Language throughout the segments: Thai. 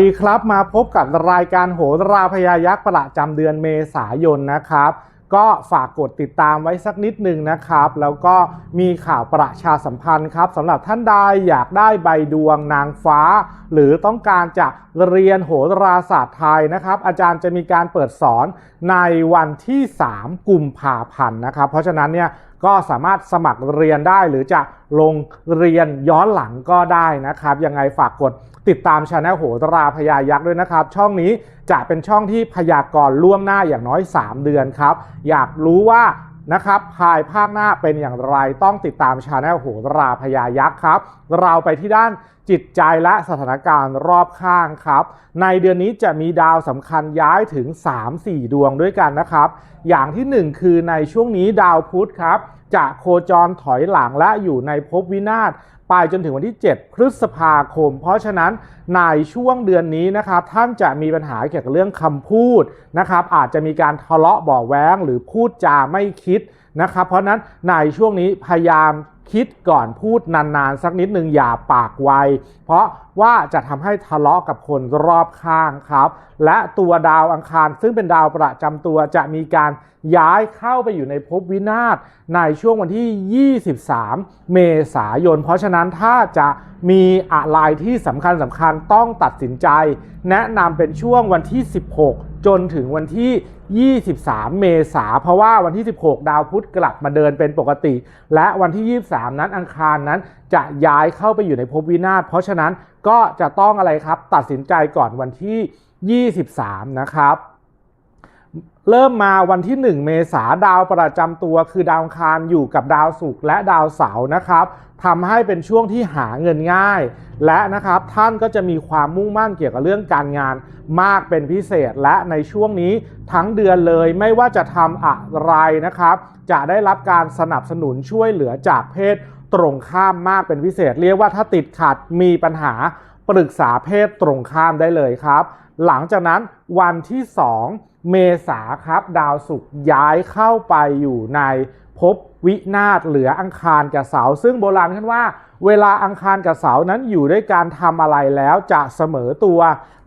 ดีครับมาพบกับรายการโหราพยายักษ์ประจำเดือนเมษายนนะครับ ก็ฝากกดติดตามไว้สักนิดหนึ่งนะครับ แล้วก็มีข่าวประชาสัมพันธ์ครับสำหรับท่านใดอยากได้ใบดวงนางฟ้า หรือต้องการจะเรียนโหราศาสตร์ไทยนะครับ อาจารย์จะมีการเปิดสอนในวันที่ 3 กุมภาพันธ์นะครับ เพราะฉะนั้นเนี่ย ก็สามารถสมัครเรียนได้หรือจะลงเรียนย้อนหลังก็ได้นะครับ ยังไงฝากกดติดตามช anel โหราพยายักษ์ด้วยนะครับ ช่องนี้จะเป็นช่องที่พยากรณ์ล่วงหน้าอย่างน้อย 3 เดือนครับ อยากรู้ว่า นะครับภายภาคหน้าเป็นอย่างไรต้องติดตามชาแนลโหราพยายักษ์ครับ เราไปที่ด้านจิตใจและสถานการณ์รอบข้างครับ ในเดือนนี้จะมีดาวสำคัญย้ายถึง 3-4 ดวงด้วยกันนะครับ อย่างที่ 1 คือในช่วงนี้ดาวพุธครับจะโคจรถอยหลังและอยู่ในภพวินาศ ไปจนถึงวันที่ 7 พฤษภาคม เพราะฉะนั้นในช่วงเดือนนี้นะครับท่านจะมีปัญหาเกี่ยวกับเรื่องคำพูดนะครับอาจจะมีการทะเลาะบ่อแว้ง หรือพูดจาไม่คิดนะครับเพราะนั้นในช่วงนี้พยายาม คิดก่อนพูดนานๆ สักนิดหนึ่งอย่าปากไว เพราะว่าจะทำให้ทะเลาะกับคนรอบข้างครับ และตัวดาวอังคารซึ่งเป็นดาวประจำตัวจะมีการย้ายเข้าไปอยู่ในภพวินาศในช่วงวันที่ 23 เมษายน เพราะฉะนั้นถ้าจะมีอะไรที่สำคัญสำคัญต้องตัดสินใจ แนะนำเป็นช่วงวันที่ 16 จนถึงวันที่ 23 เมษาเพราะว่าวันที่ 16 ดาวพุธกลับมาเดินเป็นปกติ และวันที่ 23 นั้นอังคารนั้นจะย้ายเข้าไปอยู่ในภพวินาศเพราะฉะนั้นก็จะต้องอะไรครับ ตัดสินใจก่อนวันที่ 23 นะครับ เริ่มมาวันที่ 1 เมษาดาวประจำตัวคือดาวคารอยู่กับดาวศุกร์และดาวเสาร์นะครับทำให้เป็นช่วงที่หาเงินง่าย และนะครับท่านก็จะมีความมุ่งมั่นเกี่ยวกับเรื่องการงานมากเป็นพิเศษและในช่วงนี้ทั้งเดือนเลยไม่ว่าจะทำอะไรนะครับ จะได้รับการสนับสนุนช่วยเหลือจากเพศตรงข้ามมากเป็นพิเศษ เรียกว่าถ้าติดขัดมีปัญหาปรึกษาเพศตรงข้ามได้เลยครับ หลังจากนั้นวันที่ 2 เมษาครับดาวศุกร์ย้ายเข้าไปอยู่ในภพวินาศเหลืออังคารกับเสาซึ่งโบราณท่านว่า เวลาอังคารกับเสานั้นอยู่ด้วยการทำอะไรแล้วจะเสมอตัว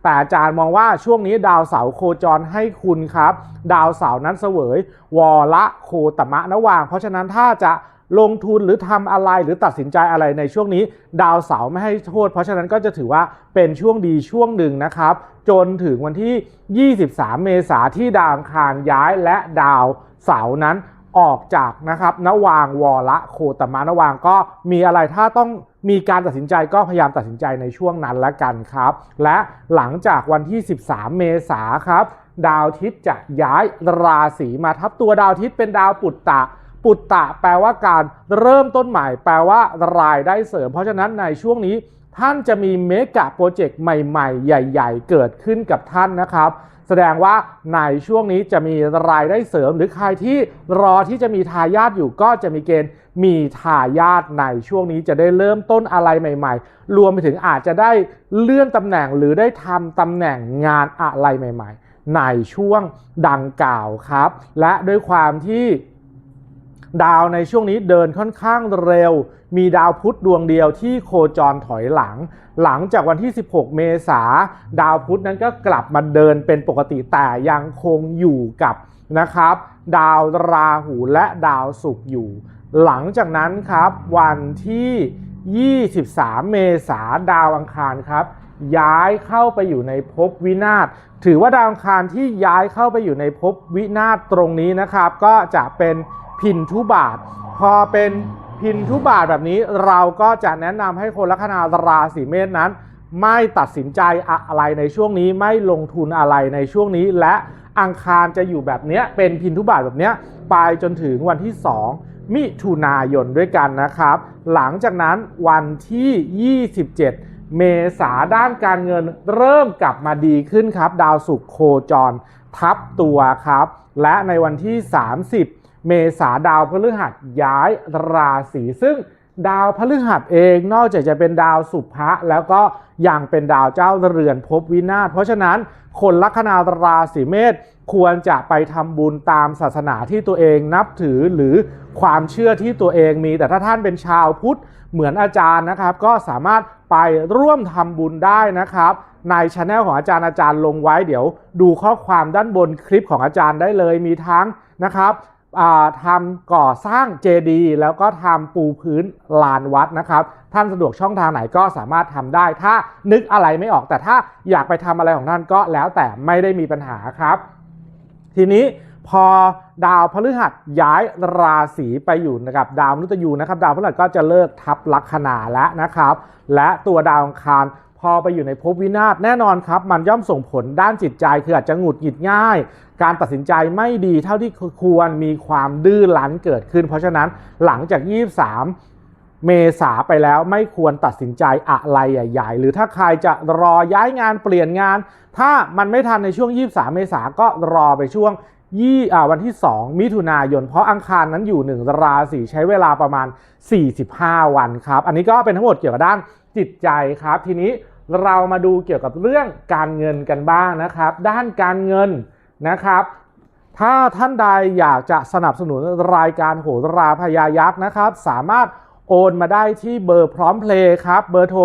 แต่อาจารย์มองว่าช่วงนี้ดาวเสาโคจรให้คุณครับ ดาวเสานั้นเสวย วรละโคตมะนวาง เพราะฉะนั้นถ้าจะ ลงทุนหรือทำอะไรหรือตัดสินใจอะไรในช่วงนี้ ดาวเสาร์ไม่ให้โทษ เพราะฉะนั้นก็จะถือว่าเป็นช่วงดีช่วงหนึ่งนะครับ จนถึงวันที่ 23 เมษาที่ดาวอังคารย้ายและดาวเสาร์นั้นออกจากนะครับนวางวอละโคตมานวางก็มีอะไรถ้าต้องมีการตัดสินใจก็พยายามตัดสินใจในช่วงนั้นละกันครับ และหลังจากวันที่ 13 เมษาครับ ดาวทิตย์จะย้ายราศีมาทับตัวดาวทิตย์เป็นดาวปุตตะ ปุตตะแปลว่าการเริ่มต้นใหม่ แปลว่ารายได้เสริม เพราะฉะนั้นในช่วงนี้ท่านจะมีเมกะโปรเจกต์ใหม่ๆ ใหญ่ ๆ เกิดขึ้นกับท่านนะครับ แสดงว่าในช่วงนี้จะมีรายได้เสริม หรือใครที่รอที่จะมีทายาทอยู่ก็จะมีเกณฑ์มีทายาทในช่วงนี้จะได้เริ่มต้นอะไรใหม่ ๆ รวมไปถึงอาจจะได้เลื่อนตำแหน่งหรือได้ทำตำแหน่งงานอะไรใหม่ ๆ ในช่วงดังกล่าวครับ และด้วยความที่ ดาวในช่วงนี้เดินค่อนข้างเร็ว มีดาวพุธดวงเดียวที่โคจรถอยหลัง หลังจากวันที่ 16 เมษาดาวพุธนั้นก็กลับมาเดินเป็นปกติแต่ยังคงอยู่กับนะครับ ดาวราหูและดาวศุกร์อยู่ หลังจากนั้นครับ วันที่ 23 เมษาดาวอังคารครับย้ายเข้าไปอยู่ในภพวินาศ ถือว่าดาวอังคารที่ย้ายเข้าไปอยู่ในภพวินาศตรงนี้นะครับ ก็จะเป็น พินทุบาท พอเป็นพินทุบาทแบบนี้เราก็จะแนะนำให้คนลัคนาราศีเมษนั้น ไม่ตัดสินใจอะไรในช่วงนี้ไม่ลงทุนอะไรในช่วงนี้ และอังคารจะอยู่แบบเนี้ยเป็นพินทุบาทแบบเนี้ยไปจนถึงวันที่ 2 มิถุนายนด้วยกันนะครับ หลังจากนั้นวันที่ 27เมษาด้านการเงินเริ่มกลับมาดีขึ้นครับ ดาวศุกร์โคจรทับตัวครับ และในวันที่ 30 เมษาดาวพฤหัสย้ายราศีซึ่งดาวพฤหัสเองนอกจากจะเป็นดาวสุภะแล้วก็ยังเป็นดาวเจ้าเรือนภพวินาศเพราะฉะนั้นคนลัคนาราศีเมษควรจะไปทำบุญตามศาสนาที่ตัวเองนับถือหรือความเชื่อที่ตัวเองมี แต่ถ้าท่านเป็นชาวพุทธเหมือนอาจารย์นะครับ ก็สามารถไปร่วมทำบุญได้นะครับ ในช anel ของอาจารย์อาจารย์ลงไว้เดี๋ยว ดูข้อความด้านบนคลิปของอาจารย์ได้เลยมีทั้งนะครับ ทำก่อสร้างเจดีย์แล้วก็ทำปูพื้นลานวัดนะครับ ท่านสะดวกช่องทางไหนก็สามารถทำได้ ถ้านึกอะไรไม่ออกแต่ถ้าอยากไปทำอะไรของท่านก็แล้วแต่ไม่ได้มีปัญหาครับ ทีนี้พอดาวพฤหัสย้ายราศีไปอยู่กับดาวมฤตยูนะครับ ดาวพฤหัสก็จะเลิกทับลัคนาแล้วนะครับ และตัวดาวอังคาร อไปอยู่ในภพวินาศแน่นอนครับ มันย่อมส่งผลด้านจิตใจคืออาจจะหงุดหงิดง่าย การตัดสินใจไม่ดีเท่าที่ควรมีความดื้อรั้นเกิดขึ้น เพราะฉะนั้นหลังจาก 23 เมษาไปแล้วไม่ควรตัดสินใจอะไรใหญ่ ๆ หรือถ้าใครจะรอย้ายงานเปลี่ยนงาน ถ้ามันไม่ทันในช่วง 23 เมษาก็รอไปช่วงยี่วันที่ 2 มิถุนายน เพราะอังคารนั้นอยู่ 1 ราศีใช้เวลาประมาณ 45 วันครับ อันนี้ก็เป็นทั้งหมดเกี่ยวกับด้านจิตใจครับ ทีนี้ เรามาดูเกี่ยวกับเรื่องการเงินกันบ้างนะครับ ด้านการเงินนะครับ ถ้าท่านใดอยากจะสนับสนุนรายการโหราพยายักษ์นะครับ สามารถโอนมาได้ที่เบอร์พร้อมเพลย์ครับ เบอร์โทร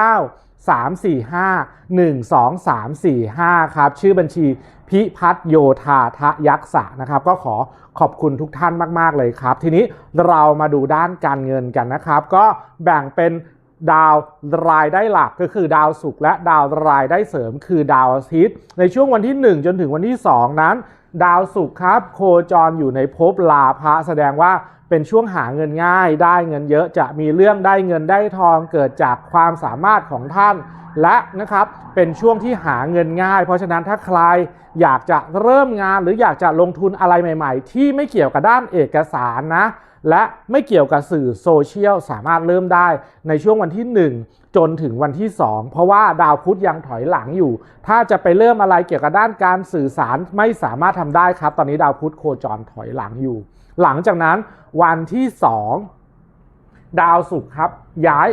09 345 12345 ครับ ชื่อบัญชีพิพัฒนโยธาทะยักษะนะครับ ก็ขอขอบคุณทุกท่านมาก ๆ เลยครับ ทีนี้เรามาดูด้านการเงินกันนะครับ ก็แบ่งเป็น ดาวรายได้หลักก็คือดาวศุกร์และดาวรายได้เสริมคือดาวอาทิตย์ ในช่วงวันที่ 1 จนถึงวันที่ 2 นั้น ดาวศุกร์ครับ โคจรอยู่ในภพลาภะแสดงว่าเป็นช่วงหาเงินง่าย ได้เงินเยอะจะมีเรื่องได้เงินได้ทองเกิดจากความสามารถของท่าน และนะครับเป็นช่วงที่หาเงินง่าย เพราะฉะนั้นถ้าใครอยากจะเริ่มงานหรืออยากจะลงทุนอะไรใหม่ ๆ ที่ไม่เกี่ยวกับด้านเอกสารนะและไม่เกี่ยวกับสื่อโซเชียลสามารถเริ่มได้ในช่วงวันที่ 1จนถึงวันที่ 2 เพราะว่าดาวพุธยังถอยหลังอยู่ ถ้าจะไปเริ่มอะไรเกี่ยวกับด้านการสื่อสารไม่สามารถทำได้ครับ ตอนนี้ดาวพุธโคจรถอยหลังอยู่ หลังจากนั้นวันที่ 2 ดาวศุกร์ครับย้าย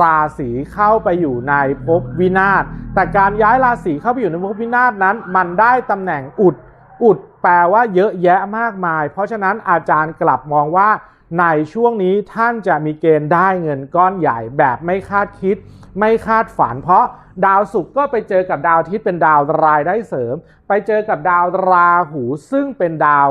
ราศีเข้าไปอยู่ในภพวินาศแต่การย้ายราศีเข้าไปอยู่ในภพวินาศนั้น มันได้ตำแหน่งอุด อุดแปลว่าเยอะแยะมากมาย เพราะฉะนั้นอาจารย์กลับมองว่า ในช่วงนี้ท่านจะมีเกณฑ์ได้เงินก้อนใหญ่แบบไม่คาดคิด ไม่คาดฝัน เพราะดาวศุกร์ก็ไปเจอกับดาวอาทิตย์เป็นดาวรายได้เสริม ไปเจอกับดาวราหูซึ่งเป็นดาว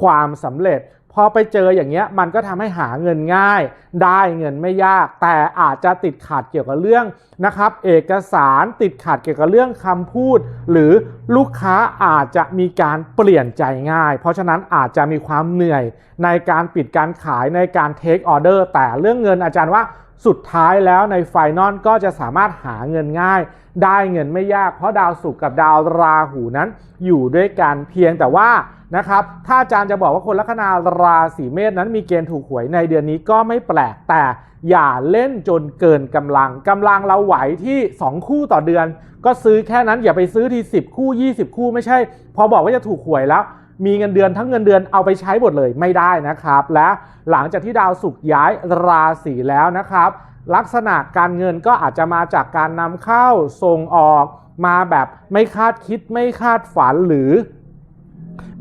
ความสำเร็จ พอไปเจออย่างเงี้ยมันก็ทำให้หาเงินง่าย ได้เงินไม่ยาก แต่อาจจะติดขัดเกี่ยวกับเรื่องนะครับ เอกสารติดขัดเกี่ยวกับเรื่องคำพูด หรือลูกค้าอาจจะมีการเปลี่ยนใจง่าย เพราะฉะนั้นอาจจะมีความเหนื่อยในการปิดการขายในการเทคออเดอร์แต่เรื่องเงินอาจารย์ว่า สุดท้ายแล้วในไฟนอลก็จะสามารถหาเงินง่าย ได้เงินไม่ยาก เพราะดาวศุกร์กับดาวราหูนั้นอยู่ด้วยกันเพียงแต่ว่านะครับถ้าอาจารย์จะบอกว่าคนลัคนาราศีเมษนั้นมีเกณฑ์ถูกหวยในเดือนนี้ก็ไม่แปลกแต่อย่าเล่นจนเกินกำลังกำลังเราไหวที่ 2 คู่ต่อเดือน ก็ซื้อแค่นั้นอย่าไปซื้อที10 คู่ 20 คู่ไม่ใช่ พอบอกว่าจะถูกหวยแล้ว มีเงินเดือนทั้งเงินเดือนเอาไปใช้หมดเลยไม่ได้นะครับ และหลังจากที่ดาวศุกร์ย้ายราศีแล้วนะครับ ลักษณะการเงินก็อาจจะมาจากการนำเข้าส่งออกมาแบบไม่คาดคิดไม่คาดฝันหรือ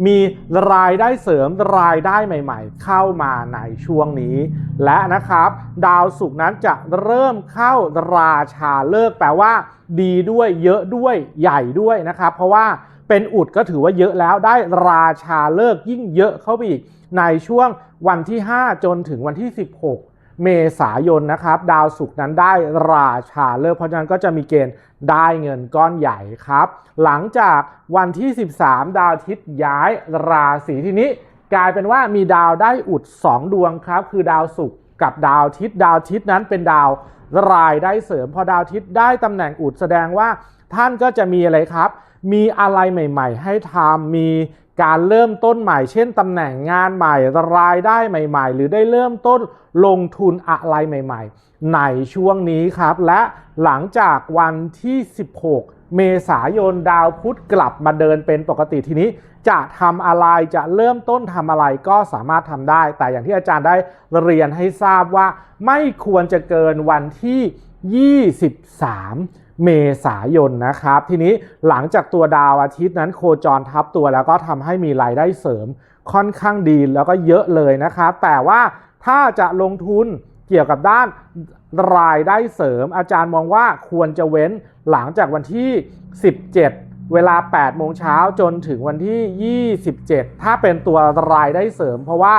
มีรายได้เสริมรายได้ใหม่ ๆ เข้ามาในช่วงนี้ และนะครับ ดาวศุกร์นั้นจะเริ่มเข้าราชาเลิกแปลว่า ดีด้วยเยอะด้วยใหญ่ด้วยนะครับ เพราะว่า เป็นอุดก็ถือว่าเยอะแล้วได้ราชาเลิกยิ่งเยอะเข้าไปอีก ในช่วงวันที่ 5 จนถึงวันที่ 16 เมษายนนะครับ ดาวศุกร์นั้นได้ราชาเลิกเพราะฉะนั้นก็จะมีเกณฑ์ได้เงินก้อนใหญ่ครับ หลังจากวันที่ 13 ดาวอาทิตย์ย้ายราศีทีนี้ กลายเป็นว่ามีดาวได้อุด 2 ดวงครับ คือดาวศุกร์กับดาวอาทิตย์ดาวอาทิตย์นั้นเป็นดาวรายได้เสริมพอดาวอาทิตย์ได้ตำแหน่งอุดแสดงว่า ท่านก็จะมีอะไรครับ มีอะไรใหม่ ๆ ให้ทำมีการเริ่มต้นใหม่ เช่นตำแหน่งงานใหม่ รายได้ใหม่ ๆ หรือได้เริ่มต้นลงทุนอะไรใหม่ ๆ ในช่วงนี้ครับ และหลังจากวันที่ 16 เมษายนดาวพุธกลับมาเดินเป็นปกติทีนี้จะทำอะไรจะเริ่มต้นทำอะไรก็สามารถทำได้ แต่อย่างที่อาจารย์ได้เรียนให้ทราบว่า ไม่ควรจะเกินวันที่ 23 เมษายนนะครับ ทีนี้หลังจากตัวดาวอาทิตย์นั้นโคจรทับตัวแล้วก็ทำให้มีรายได้เสริมค่อนข้างดีแล้วก็เยอะเลยนะครับ แต่ว่าถ้าจะลงทุนเกี่ยวกับด้านรายได้เสริม อาจารย์มองว่าควรจะเว้นหลังจากวันที่ 17 เวลา 8 โมงเช้าจนถึงวันที่ 27 ถ้าเป็นตัวรายได้เสริม เพราะว่า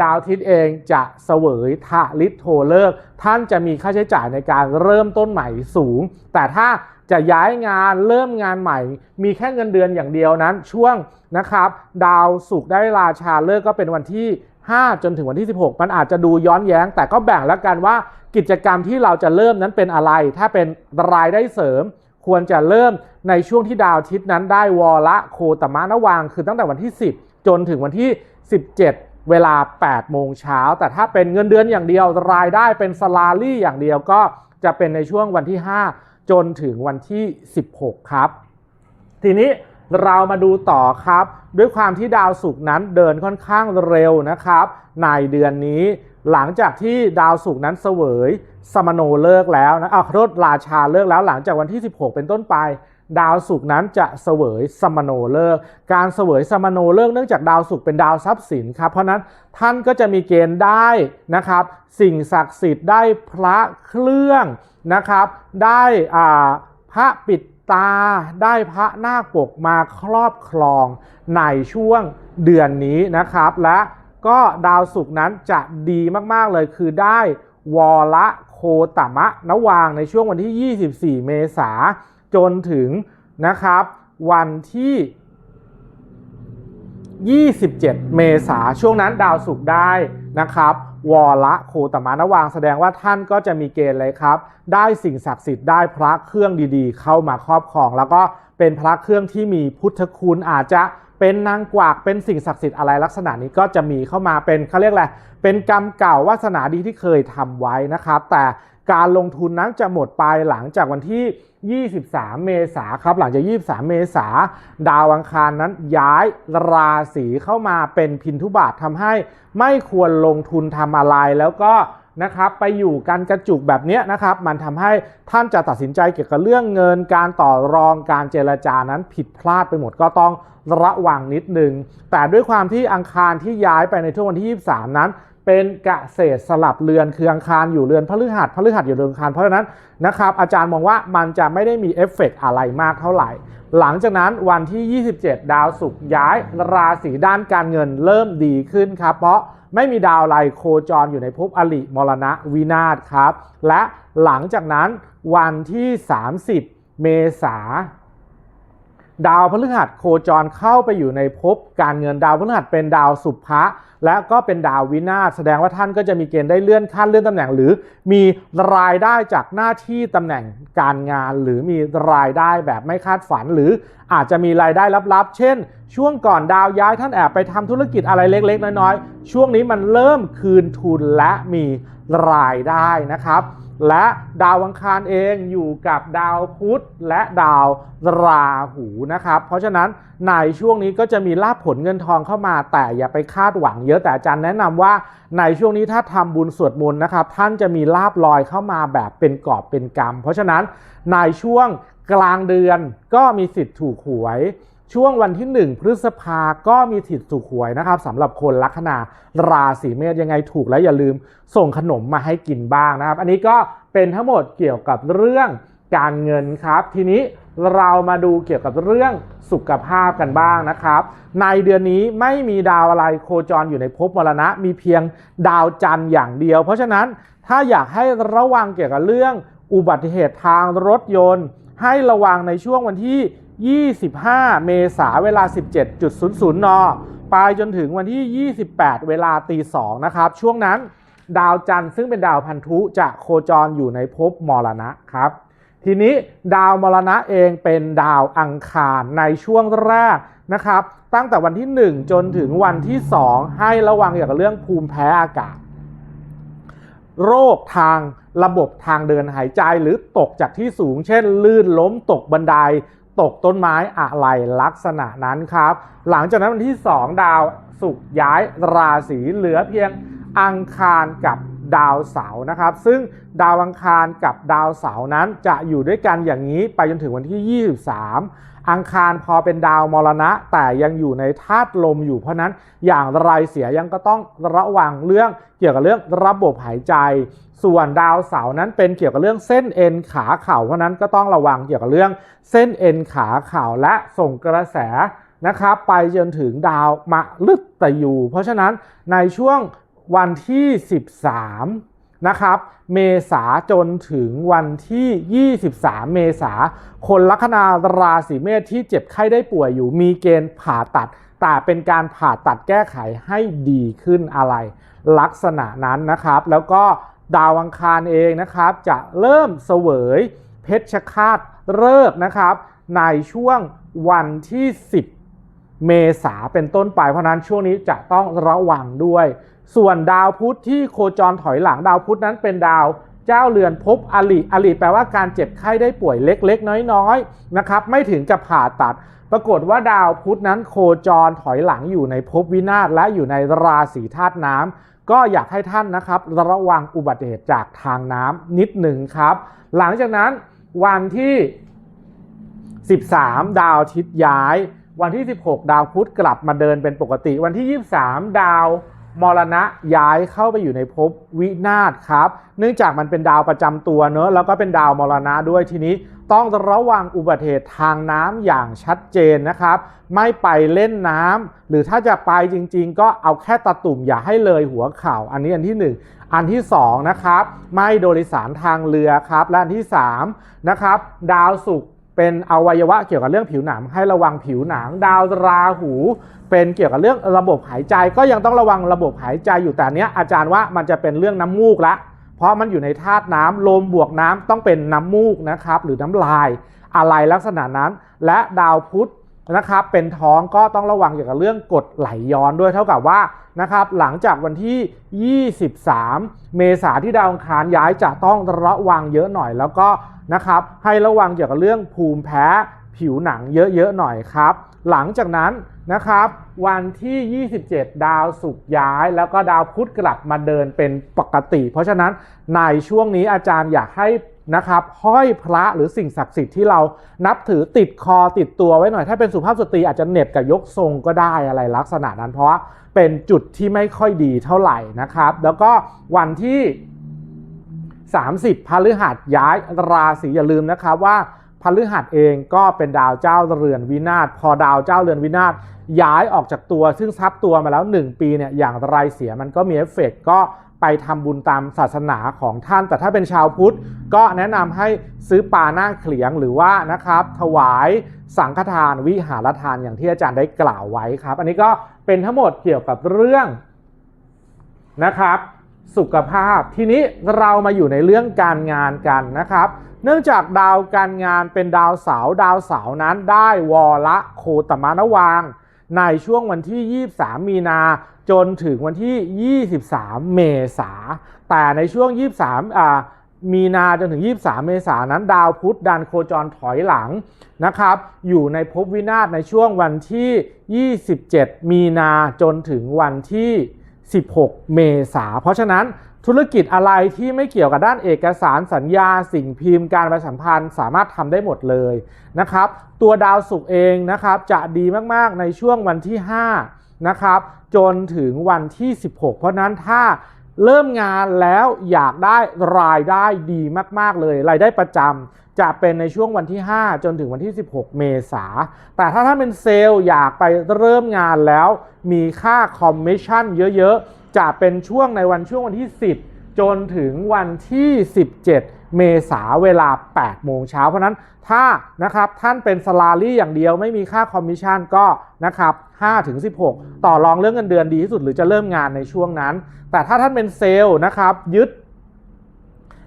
ดาวอาทิตย์เองจะเสวยทะลิทโทเลิก ท่านจะมีค่าใช้จ่ายในการเริ่มต้นใหม่สูง แต่ถ้าจะย้ายงานเริ่มงานใหม่ มีแค่เงินเดือนอย่างเดียวนั้น ช่วงนะครับ ดาวสุกได้ราชาเลิกก็เป็นวันที่ 5 จนถึงวันที่ 16 มันอาจจะดูย้อนแย้ง แต่ก็แบ่งแล้วกันว่ากิจกรรมที่เราจะเริ่มนั้นเป็นอะไร ถ้าเป็นรายได้เสริม ควรจะเริ่มในช่วงที่ดาวอาทิตย์นั้นได้วอละโคตมะนวาง คือตั้งแต่วันที่ 10 จนถึงวันที่ 17 เวลา 8 โมงเช้า แต่ถ้าเป็นเงินเดือนอย่างเดียว รายได้เป็นสลารี่อย่างเดียวก็จะเป็นในช่วงวันที่ 5 จนถึงวันที่ 16 ครับ ทีนี้เรามาดูต่อครับ ด้วยความที่ดาวศุกร์นั้นเดินค่อนข้างเร็วนะครับ ในเดือนนี้หลังจากที่ดาวศุกร์นั้นเสวยสมโนเลิกแล้วนะเอาขอโทษราชาเลิกแล้วหลังจากวันที่ 16 เป็นต้นไป ดาวศุกร์นั้นจะเสวยสมโนเลิก การเสวยสมโนเลิกเนื่องจากดาวศุกร์เป็นดาวทรัพย์สินครับเพราะนั้นท่านก็จะมีเกณฑ์ได้นะครับ สิ่งศักดิ์สิทธิ์ได้พระเครื่องนะครับ ได้อ่าพระปิดตาได้พระนาคปกมาครอบครองในช่วงเดือนนี้นะครับ และก็ดาวศุกร์นั้นจะดีมาก ๆ เลยคือได้วอละโคตมะนวางในช่วงวันที่ 24 เมษา จนถึงนะครับวันที่ 27 เมษาช่วงนั้นดาวศุกร์ได้นะครับวอละโคตมะนวางแสดงว่าท่านก็จะมีเกณฑ์เลยครับ ได้สิ่งศักดิ์สิทธิ์ได้พระเครื่องดีๆ เข้ามาครอบครอง แล้วก็เป็นพระเครื่องที่มีพุทธคุณอาจจะเป็นนางกวักเป็นสิ่งศักดิ์สิทธิ์อะไรลักษณะนี้ก็จะมีเข้ามาเป็นเขาเรียกอะไรเป็นกรรมเก่าวาสนาดีที่เคยทำไว้นะครับ แต่ การลงทุนนั้นจะหมดไปหลังจากวันที่ 23 เมษาครับ หลังจาก 23 เมษาดาวอังคารนั้นย้ายราศีเข้ามาเป็นพินทุบาททำให้ไม่ควรลงทุนทำอะไรแล้วก็นะครับไปอยู่กันกระจุกแบบเนี้ยนะครับ มันทำให้ท่านจะตัดสินใจเกี่ยวกับเรื่องเงิน การต่อรองการเจรจานั้นผิดพลาดไปหมดก็ต้องระวังนิดนึง แต่ด้วยความที่อังคารที่ย้ายไปในช่วงวันที่ 23 นั้น เป็นเกษตรสลับเรือนคืออังคารอยู่เรือนพฤหัสพฤหัสอยู่เรือนอังคารเพราะฉะนั้นนะครับอาจารย์มองว่ามันจะไม่ได้มีเอฟเฟกต์อะไรมากเท่าไหร่ หลังจากนั้นวันที่ 27 ดาวศุกร์ย้ายราศีด้านการเงินเริ่มดีขึ้นครับ เพราะไม่มีดาวอะไรโคจรอยู่ในภพอลิมรณะวินาศครับ และหลังจากนั้นวันที่ 30 เมษาดาวพฤหัสโคจรเข้าไปอยู่ในภพการเงินดาวพฤหัสเป็นดาวสุภะ และก็เป็นดาววินาศแสดงว่าท่านก็จะมีเกณฑ์ได้เลื่อนขั้นเลื่อนตำแหน่ง หรือมีรายได้จากหน้าที่ตำแหน่งการงาน หรือมีรายได้แบบไม่คาดฝัน หรืออาจจะมีรายได้ลับๆ เช่น ช่วงก่อนดาวย้ายท่านแอบไปทำธุรกิจอะไรเล็กๆ น้อยๆ ช่วงนี้มันเริ่มคืนทุนและมีรายได้นะครับ และดาวอังคารเองอยู่กับดาวพุธและดาวราหูนะครับ เพราะฉะนั้นในช่วงนี้ก็จะมีลาภผลเงินทองเข้ามา แต่อย่าไปคาดหวังเยอะแต่อาจารย์แนะนำว่าในช่วงนี้ถ้าทำบุญสวดมนต์นะครับ ท่านจะมีลาบลอยเข้ามาแบบเป็นกอบเป็นกรรม เพราะฉะนั้นในช่วงกลางเดือนก็มีสิทธิ์ถูกหวย ช่วงวันที่ 1 พฤษภาก็มีสิทธิ์ถูกหวยนะครับสำหรับคนลัคนาราศีเมษยังไงถูกแล้วอย่าลืมส่งขนมมาให้กินบ้างนะครับ อันนี้ก็เป็นทั้งหมดเกี่ยวกับเรื่องการเงินครับ ทีนี้เรามาดูเกี่ยวกับเรื่องสุขภาพกันบ้างนะครับ ในเดือนนี้ไม่มีดาวอะไรโคจรอยู่ในภพมรณะ มีเพียงดาวจันทร์อย่างเดียว เพราะฉะนั้นถ้าอยากให้ระวังเกี่ยวกับเรื่องอุบัติเหตุทางรถยนต์ ให้ระวังในช่วงวันที่ 25 เมษาเวลา 17.00 น ไปจนถึงวันที่ 28 เวลาตี2นะครับ ช่วงนั้นดาวจันทร์ซึ่งเป็นดาวพันธุจะโคจรอยู่ในภพมรณะครับ ทีนี้ดาวมรณะเองเป็นดาวอังคารในช่วงแรกนะครับ ตั้งแต่วันที่ 1 จนถึงวันที่ 2 ให้ระวังเกี่ยวกับเรื่องภูมิแพ้อากาศ โรคทางระบบทางเดินหายใจหรือตกจากที่สูง เช่น ลื่นล้มตกบันได ตกต้นไม้อะไรลักษณะนั้นครับ หลังจากนั้นวันที่ 2 ดาวสุกย้ายราศีเหลือเพียงอังคารกับดาวเสาร์นะครับ ซึ่งดาวอังคารกับดาวเสาร์นั้นจะอยู่ด้วยกันอย่างนี้ไปจนถึงวันที่ 23 อังคารพอเป็นดาวมรณะ แต่ยังอยู่ในธาตุลมอยู่เพราะนั้นอย่างไรเสียยังก็ต้องระวังเรื่องเกี่ยวกับเรื่องระบบหายใจ ส่วนดาวเสาร์นั้นเป็นเกี่ยวกับเรื่องเส้นเอ็นขาเข่าเพราะนั้นก็ต้องระวังเกี่ยวกับเรื่องเส้นเอ็นขาเข่าและส่งกระแสนะครับไปจนถึงดาวมะลึกตยูเพราะฉะนั้นในช่วงวันที่ 13 นะครับ เมษาจนถึงวันที่ 23 เมษา คนลัคนาราศีเมษที่เจ็บไข้ได้ป่วยอยู่มีเกณฑ์ผ่าตัด แต่เป็นการผ่าตัดแก้ไขให้ดีขึ้นอะไร ลักษณะนั้นนะครับ แล้วก็ดาวอังคารเองนะครับ จะเริ่มเสวย เพชฌฆาตเลิกนะครับ ในช่วงวันที่ 10 เมษาเป็นต้นไปเพราะนั้นช่วงนี้จะต้องระวังด้วย ส่วนดาวพุธที่โคจรถอยหลังดาวพุธนั้นเป็นดาวเจ้าเรือนภพอลิอลิแปลว่าการเจ็บไข้ได้ป่วยเล็กๆ น้อยๆนะครับไม่ถึงกับผ่าตัด ปรากฏว่าดาวพุธนั้นโคจรถอยหลังอยู่ในภพวินาศและอยู่ในราศีธาตุน้ำก็อยากให้ท่านนะครับระวังอุบัติเหตุจากทางน้ำนิดหนึ่งครับ หลังจากนั้นวันที่ 13 ดาวอาทิตย์ย้าย วันที่ 16 ดาวพุธกลับมาเดินเป็นปกติ วันที่ 23 ดาว มรณะย้ายเข้าไปอยู่ในภพวินาศครับ เนื่องจากมันเป็นดาวประจำตัวเนอะแล้วก็เป็นดาวมรณะด้วยทีนี้ ต้องระวังอุบัติเหตุทางน้ำอย่างชัดเจนนะครับ ไม่ไปเล่นน้ำหรือถ้าจะไปจริง ๆ ก็เอาแค่ตะตุ่มอย่าให้เลยหัวเข่าอันนี้อันที่หนึ่งอันที่สองนะครับ ไม่โดยสารทางเรือครับ และอันที่สามนะครับ ดาวศุกร์ เป็นอวัยวะเกี่ยวกับเรื่องผิวหนัง ให้ระวังผิวหนัง ดาวราหู เป็นเกี่ยวกับเรื่องระบบหายใจ ก็ยังต้องระวังระบบหายใจอยู่แต่เนี้ยอาจารย์ว่ามันจะเป็นเรื่องน้ำมูกละเพราะมันอยู่ในธาตุน้ำลมบวกน้ำต้องเป็นน้ำมูกนะครับ หรือน้ำลายอะไรลักษณะนั้น และดาวพุธนะครับเป็นท้องก็ต้องระวังเกี่ยวกับเรื่องกดไหลย้อนด้วยเท่ากับว่านะครับหลังจากวันที่ 23 เมษาที่ดาวอังคารย้ายจะต้องระวังเยอะหน่อย แล้วก็ นะครับให้ระวังเกี่ยวกับเรื่องภูมิแพ้ผิวหนังเยอะๆหน่อยครับ หลังจากนั้นนะครับ วันที่ 27 ดาวศุกย้าย แล้วก็ดาวพุธกลับมาเดินเป็นปกติ เพราะฉะนั้นในช่วงนี้อาจารย์อยากให้นะครับห้อยพระหรือสิ่งศักดิ์สิทธิ์ที่เรานับถือติดคอติดตัวไว้หน่อย ถ้าเป็นสุภาพสตรีอาจจะเหน็บกับยกทรงก็ได้อะไรลักษณะนั้น เพราะว่าเป็นจุดที่ไม่ค่อยดีเท่าไหร่นะครับ แล้วก็วันที่ 30พฤหัสย้ายราศีอย่าลืมนะครับว่าพฤหัสเองก็เป็นดาวเจ้าเรือนวินาศพอดาวเจ้าเรือนวินาศย้ายออกจากตัวซึ่งทับตัวมาแล้ว 1 ปีเนี่ยอย่างไรเสียมันก็มีเอฟเฟกก็ไปทำบุญตามศาสนาของท่าน แต่ถ้าเป็นชาวพุทธ ก็แนะนำให้ซื้อปลาหน้าเขลียงหรือว่านะครับถวายสังฆทานวิหารทานอย่างที่อาจารย์ได้กล่าวไว้ครับ อันนี้ก็เป็นทั้งหมดเกี่ยวกับเรื่องนะครับ สุขภาพ ทีนี้เรามาอยู่ในเรื่องการงานกันนะครับ เนื่องจากดาวการงานเป็นดาวเสาดาวเสานั้นได้วอละโคตมานวาง ในช่วงวันที่ 23 มีนาจนถึงวันที่ 23 เมษาแต่ในช่วง 23อ่ามีนาจนถึง 23 เมษานั้น ดาวพุธดันโคจรถอยหลังนะครับ อยู่ในภพวินาศในช่วงวันที่ 27 มีนาจนถึงวันที่ 16 เมษาเพราะฉะนั้นธุรกิจอะไรที่ไม่เกี่ยวกับด้านเอกสารสัญญาสิ่งพิมพ์การประชาสัมพันธ์สามารถทำได้หมดเลยนะครับ ตัวดาวศุกร์เองนะครับจะดีมากๆในช่วงวันที่ 5 นะครับ จนถึงวันที่ 16 เพราะฉะนั้นถ้าเริ่มงานแล้วอยากได้รายได้ดีมาก ๆ เลย รายได้ประจำ จะเป็นในช่วงวันที่ 5 จนถึงวันที่ 16 เมษา แต่ถ้าท่านเป็นเซลล์อยากไปเริ่มงานแล้ว มีค่าคอมมิชชั่นเยอะๆ จะเป็นช่วงในวันช่วงวันที่ 10 จนถึงวันที่ 17 เมษาเวลา 8 โมงเช้า เพราะนั้นถ้านะครับท่านเป็นสลารี่อย่างเดียวไม่มีค่าคอมมิชชั่นก็นะครับ5ถึง16 ต่อรองเรื่องเงินเดือนดีที่สุดหรือจะเริ่มงานในช่วงนั้น แต่ถ้าท่านเป็นเซลล์นะครับยึด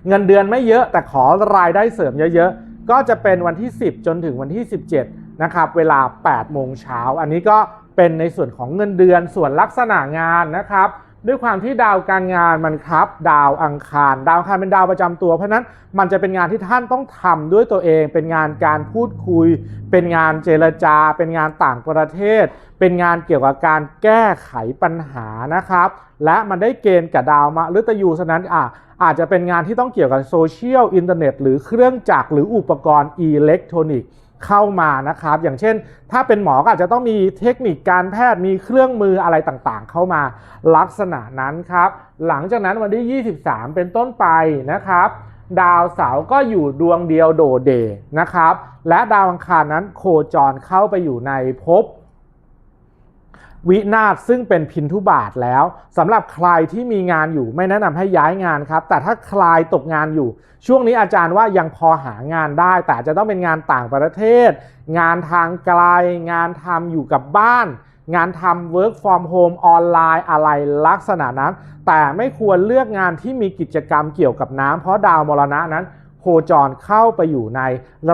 เงินเดือนไม่เยอะแต่ขอรายได้เสริมเยอะๆ ก็จะเป็นวันที่ 10 จนถึงวันที่ 17 นะครับ เวลา 8 โมงเช้า อันนี้ก็เป็นในส่วนของเงินเดือนส่วนลักษณะงานนะครับ ด้วยความที่ดาวการงานมันครับ ดาวอังคาร ดาวอังคารเป็นดาวประจำตัว เพราะนั้นมันจะเป็นงานที่ท่านต้องทำด้วยตัวเอง เป็นงานการพูดคุย เป็นงานเจรจา เป็นงานต่างประเทศ เป็นงานเกี่ยวกับการแก้ไขปัญหานะครับ และมันได้เกณฑ์กับดาวมาฤตยูฉะนั้นอะ อาจจะเป็นงานที่ต้องเกี่ยวกับโซเชียลอินเทอร์เน็ตหรือเครื่องจักรหรืออุปกรณ์อิเล็กทรอนิกส์เข้ามานะครับ อย่างเช่น ถ้าเป็นหมอก็อาจจะต้องมีเทคนิคการแพทย์มีเครื่องมืออะไรต่างๆ เข้ามาลักษณะนั้นครับ หลังจากนั้นวันที่ 23 เป็นต้นไปนะครับ ดาวเสาร์ก็อยู่ดวงเดียวโดดเดนนะครับ และดาวอังคารนั้นโคจรเข้าไปอยู่ในภพ วินาศซึ่งเป็นพินทุบาทแล้วสำหรับใครที่มีงานอยู่ไม่แนะนำให้ย้ายงานครับ แต่ถ้าใครตกงานอยู่ ช่วงนี้อาจารย์ว่ายังพอหางานได้ แต่จะต้องเป็นงานต่างประเทศ งานทางไกล งานทำอยู่กับบ้าน งานทำ work from home ออนไลน์อะไรลักษณะนั้น แต่ไม่ควรเลือกงานที่มีกิจกรรมเกี่ยวกับน้ำเพราะดาวมรณะนั้นโคจรเข้าไปอยู่ใน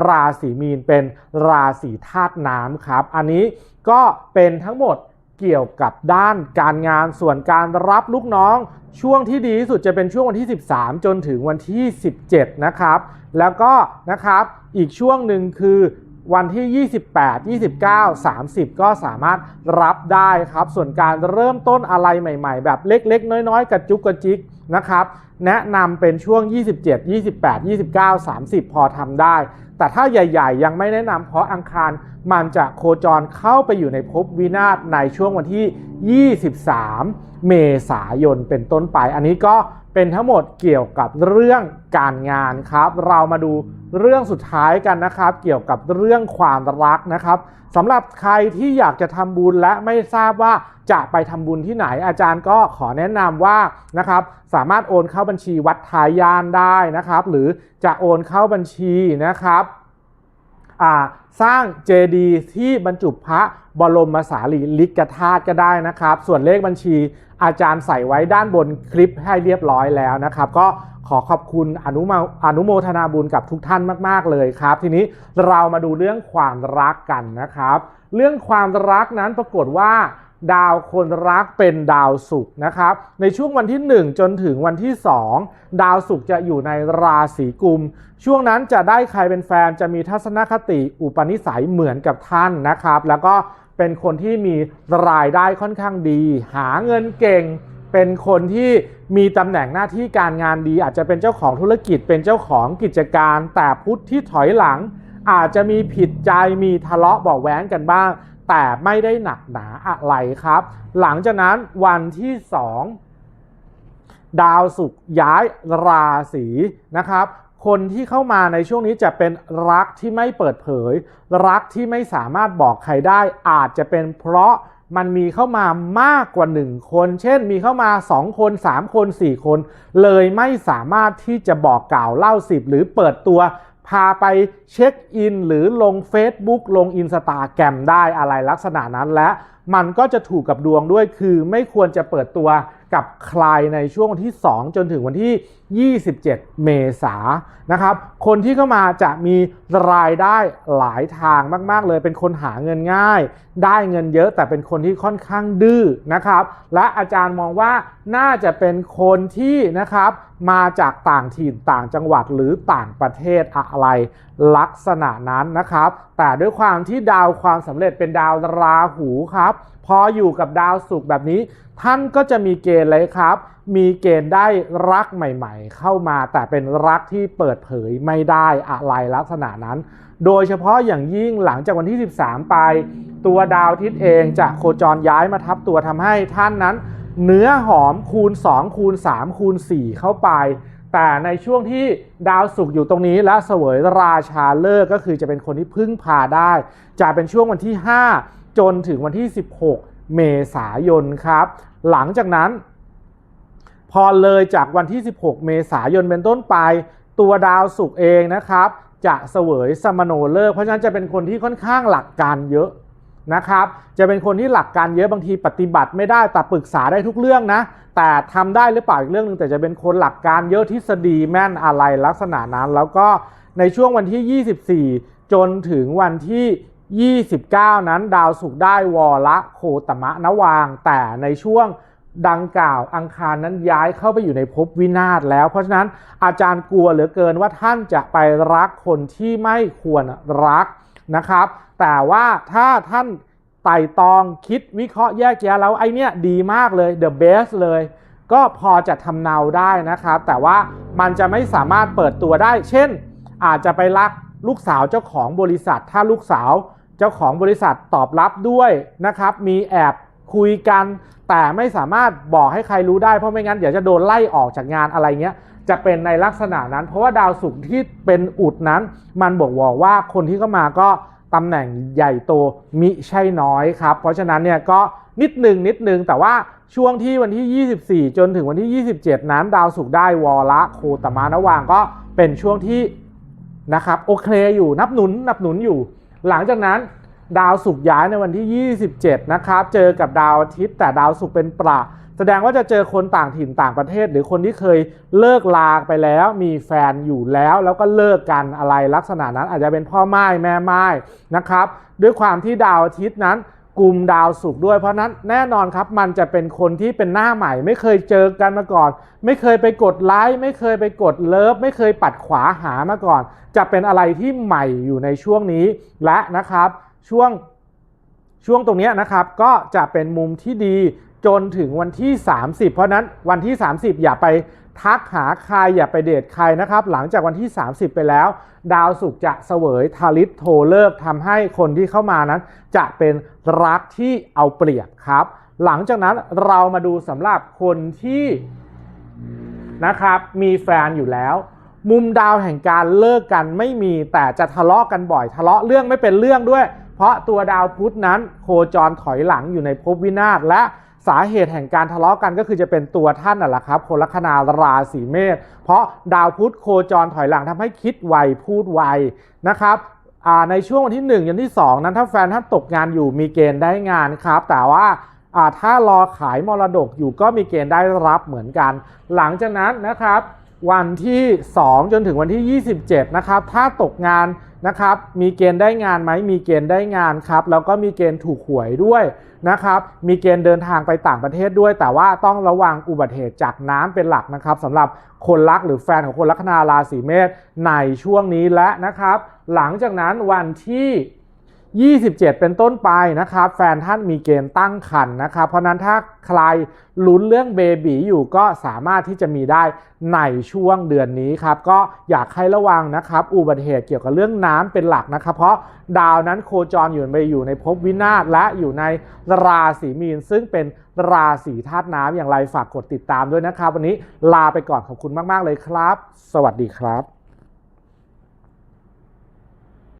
ราศีมีนเป็นราศีธาตุน้ำครับ อันนี้ก็เป็นทั้งหมด เกี่ยวกับด้านการงานส่วนการรับลูกน้อง ช่วงที่ดีที่สุดจะเป็นช่วงวันที่ 13 จนถึงวันที่ 17 นะครับ แล้วก็นะครับอีกช่วงหนึ่งคือ วันที่ 28 29 30 ก็สามารถรับได้ครับ ส่วนการเริ่มต้นอะไรใหม่ ๆ แบบเล็ก ๆ น้อย ๆ กระจุกกระจิกนะครับ แนะนำเป็นช่วง 27 28 29 30 พอทำได้ แต่ถ้าใหญ่ ๆ ยังไม่แนะนำเพราะอังคารมันจะโคจรเข้าไปอยู่ในภพวินาศในช่วงวันที่ 23 เมษายนเป็นต้นไป อันนี้ก็เป็นทั้งหมดเกี่ยวกับเรื่องการงานครับ เรามาดูเรื่องสุดท้ายกันนะครับ เกี่ยวกับเรื่องความรักนะครับสำหรับใครที่อยากจะทำบุญและไม่ทราบว่าจะไปทำบุญที่ไหน อาจารย์ก็ขอแนะนำว่านะครับ สามารถโอนเข้าบัญชีวัดทายานได้นะครับ หรือจะโอนเข้าบัญชีนะครับสร้างเจดีย์ที่บรรจุพระบรมสารีริกธาตุก็ได้นะครับ ส่วนเลขบัญชี อาจารย์ใส่ไว้ด้านบนคลิปให้เรียบร้อยแล้วนะครับ ก็ขอขอบคุณอนุโมอนุโมทนาบุญกับทุกท่านมากๆเลยครับ ทีนี้เรามาดูเรื่องความรักกันนะครับ เรื่องความรักนั้นปรากฏว่าดาวคนรักเป็นดาวศุกร์นะครับ ในช่วงวันที่ 1 จนถึงวันที่ 2 ดาวศุกร์จะอยู่ในราศีกุม ช่วงนั้นจะได้ใครเป็นแฟนจะมีทัศนคติอุปนิสัยเหมือนกับท่านนะครับ แล้วก็ เป็นคนที่มีรายได้ค่อนข้างดี หาเงินเก่ง เป็นคนที่มีตำแหน่งหน้าที่การงานดี อาจจะเป็นเจ้าของธุรกิจเป็นเจ้าของกิจการ แต่พุทธที่ถอยหลัง อาจจะมีผิดใจมีทะเลาะเบาะแว้งกันบ้าง แต่ไม่ได้หนักหนาอะไรครับ หลังจากนั้นวันที่ 2 ดาวศุกร์ย้ายราศีนะครับ คนที่เข้ามาในช่วงนี้จะเป็นรักที่ไม่เปิดเผย รักที่ไม่สามารถบอกใครได้ อาจจะเป็นเพราะมันมีเข้ามามากกว่า 1 คน เช่น มีเข้ามา 2 คน 3 คน 4 คน เลยไม่สามารถที่จะบอกกล่าวเล่าสิบหรือเปิดตัว พาไปเช็คอิน หรือลง Facebook ลงอินสตาแกรมได้อะไรลักษณะนั้นและ มันก็จะถูกกับดวงด้วยคือไม่ควรจะเปิดตัวกับใครในช่วงวันที่ 2 จนถึงวันที่ 27 เมษายนนะครับ คนที่เข้ามาจะมีรายได้หลายทางมาก ๆ เลย เป็นคนหาเงินง่าย ได้เงินเยอะแต่เป็นคนที่ค่อนข้างดื้อนะครับ และอาจารย์มองว่าน่าจะเป็นคนที่นะครับมาจากต่างถิ่นต่างจังหวัดหรือต่างประเทศอะไรลักษณะนั้นนะครับ แต่ด้วยความที่ดาวความสำเร็จเป็นดาวราหูครับ พออยู่กับดาวศุกร์แบบนี้ ท่านก็จะมีเกณฑ์เลยครับ มีเกณฑ์ได้รักใหม่ๆ เข้ามาแต่เป็นรักที่เปิดเผยไม่ได้อะไรลักษณะนั้น โดยเฉพาะอย่างยิ่งหลังจากวันที่ 13 ไป ตัวดาวทิศเองจะโคจรย้ายมาทับตัวทำให้ท่านนั้น เนื้อหอมคูณ 2 คูณ 3 คูณ 4 เข้าไป แต่ในช่วงที่ดาวศุกร์อยู่ตรงนี้และเสวยราชาเลิกษ์ก็คือจะเป็นคนที่พึ่งพาได้ จะเป็นช่วงวันที่ 5 จนถึงวันที่ 16 เมษายนครับ หลังจากนั้น พอเลยจากวันที่ 16 เมษายนเป็นต้นไป ตัวดาวศุกร์เองนะครับ จะเสวยสมโนเลิกษ์เพราะฉะนั้นจะเป็นคนที่ค่อนข้างหลักการเยอะนะครับ จะเป็นคนที่หลักการเยอะบางทีปฏิบัติไม่ได้แต่ปรึกษาได้ทุกเรื่องนะ แต่ทำได้หรือเปล่าอีกเรื่องหนึ่งแต่จะเป็นคนหลักการเยอะทฤษฎีแม่นอะไรลักษณะนั้น แล้วก็ในช่วงวันที่ 24 จนถึงวันที่ 29 นั้นดาวศุกได้วอละโคตมะนวาง แต่ในช่วงดังกล่าวอังคารนั้นย้ายเข้าไปอยู่ในภพวินาศแล้ว เพราะฉะนั้นอาจารย์กลัวเหลือเกินว่าท่านจะไปรักคนที่ไม่ควรรักนะครับ แต่ว่าถ้าท่าน ไต่ตองคิดวิเคราะห์แยกแยะแล้วไอเนี้ยดีมากเลย the best เลย ก็พอจะทำเนาได้นะครับ แต่ว่ามันจะไม่สามารถเปิดตัวได้ เช่น อาจจะไปรักลูกสาวเจ้าของบริษัท ถ้าลูกสาวเจ้าของบริษัทตอบรับด้วยนะครับ มีแอบคุยกัน แต่ไม่สามารถบอกให้ใครรู้ได้เพราะไม่งั้นเดี๋ยวจะโดนไล่ออกจากงานอะไรเงี้ยจะเป็นในลักษณะนั้น เพราะว่าดาวศุกร์ที่เป็นอุดนั้น มันบอกว่าคนที่เข้ามาก็ ตำแหน่งใหญ่โตมิใช่น้อยครับ เพราะฉะนั้นเนี่ยก็นิดหนึ่งนิดหนึ่งแต่ว่าช่วงที่วันที่ 24 จนถึงวันที่ 27 นั้นดาวศุกได้วอละโคตมานวางก็เป็นช่วงที่นะครับโอเคอยู่นับหนุนนับหนุนอยู่ หลังจากนั้นดาวศุกย้ายในวันที่ 27 นะครับ เจอกับดาวอาทิตย์แต่ดาวศุกเป็นประ แสดงว่าจะเจอคนต่างถิ่นต่างประเทศ หรือคนที่เคยเลิกลาไปแล้ว มีแฟนอยู่แล้ว แล้วก็เลิกกันอะไรลักษณะนั้น อาจจะเป็นพ่อไม้แม่ไม้นะครับ ด้วยความที่ดาวอาทิตย์นั้นกลุ่มดาวศุกร์ด้วยเพราะนั้นแน่นอนครับมันจะเป็นคนที่เป็นหน้าใหม่ ไม่เคยเจอกันมาก่อน ไม่เคยไปกดไลค์ไม่เคยไปกดเลิฟไม่เคยปัดขวาหามาก่อน จะเป็นอะไรที่ใหม่อยู่ในช่วงนี้และนะครับช่วงช่วงตรงนี้นะครับก็จะเป็นมุมที่ดี จนถึงวันที่ 30 เพราะนั้นวันที่ 30 อย่าไปทักหาใครอย่าไปเดทใครนะครับ หลังจากวันที่ 30 ไปแล้ว ดาวศุกร์จะเสวยทาริตโทเลิกทำให้คนที่เข้ามานั้น จะเป็นรักที่เอาเปรียบครับ หลังจากนั้นเรามาดูสำหรับคนที่นะครับมีแฟนอยู่แล้ว มุมดาวแห่งการเลิกกันไม่มีแต่จะทะเลาะกันบ่อย ทะเลาะเรื่องไม่เป็นเรื่องด้วย เพราะตัวดาวพุธนั้นโคจรถอยหลังอยู่ในภพวินาศและ สาเหตุแห่งการทะเลาะกันก็คือจะเป็นตัวท่านน่ะแหละครับคนลัคนาราศีเมษเพราะดาวพุธโคจรถอยหลังทำให้คิดไวพูดไวนะครับในช่วงวันที่1ยันที่ 2 นั้นถ้าแฟนท่านตกงานอยู่มีเกณฑ์ได้งานครับ แต่ว่าถ้ารอขายมรดกอยู่ก็มีเกณฑ์ได้รับเหมือนกัน หลังจากนั้นนะครับ วันที่ 2 จนถึงวันที่ 27 นะครับ ถ้าตกงานนะครับ มีเกณฑ์ได้งานไหม มีเกณฑ์ได้งานครับ แล้วก็มีเกณฑ์ถูกหวยด้วยนะครับ มีเกณฑ์เดินทางไปต่างประเทศด้วย แต่ว่าต้องระวังอุบัติเหตุจากน้ำเป็นหลักนะครับสำหรับคนรักหรือแฟนของคนลัคนาราศีเมษในช่วงนี้และนะครับ หลังจากนั้นวันที่ 27 เป็นต้นไปนะครับ แฟนท่านมีเกณฑ์ตั้งครรภ์นะครับ เพราะนั้นถ้าใครลุ้นเรื่องเบบีอยู่ก็สามารถที่จะมีได้ในช่วงเดือนนี้ครับ ก็อยากให้ระวังนะครับ อุบัติเหตุเกี่ยวกับเรื่องน้ำเป็นหลักนะครับ เพราะดาวนั้นโคจรอยู่ไปอยู่ในภพวินาศและอยู่ในราศีมีน ซึ่งเป็นราศีธาตุน้ำอย่างไรฝากกดติดตามด้วยนะครับ วันนี้ลาไปก่อนขอบคุณมาก ๆ เลยครับ สวัสดีครับ